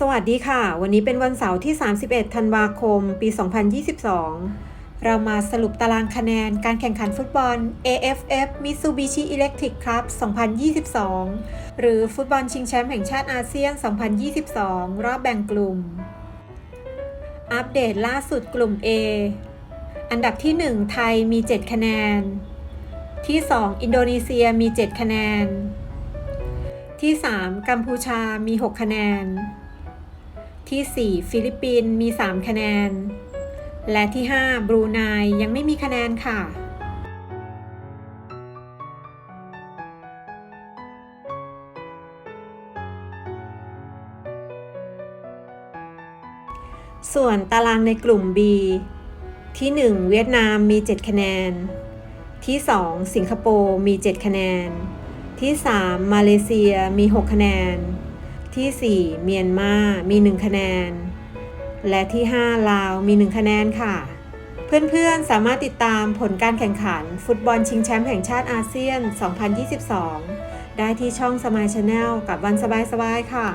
สวัสดีค่ะ วันนี้เป็นวันเสาร์ที่ 31 ธันวาคม ปี 2022 เรามาสรุปตารางคะแนนการแข่งขันฟุตบอล AFF Mitsubishi Electric Cup 2022 หรือฟุตบอลชิงแชมป์แห่งชาติอาเซียน 2022 รอบแบ่งกลุ่ม อัปเดตล่าสุดกลุ่ม A อันดับที่ 1 ไทยมี 7 คะแนน ที่ 2 อินโดนีเซียมี 7 คะแนนที่ 3 กัมพูชามี 6 คะแนน ที่ 4 ฟิลิปปินส์มี 3 คะแนน และที่ 5 บรูไนยังไม่มีคะแนนค่ะ ส่วนตารางในกลุ่ม B ที่ 1 เวียดนามมี 7 คะแนน ที่ 2 สิงคโปร์มี 7 คะแนน ที่ 3 มาเลเซียมี 6 คะแนน ที่ 4 เมียนมามี 1 คะแนน และที่ 5 ลาวมี 1 คะแนนค่ะ เพื่อนๆ สามารถติดตามผลการแข่งขัน ฟุตบอลชิงแชมป์แห่งชาติอาเซียน 2022 ได้ที่ช่องสมายชาแนลกับวันสบายๆ ค่ะ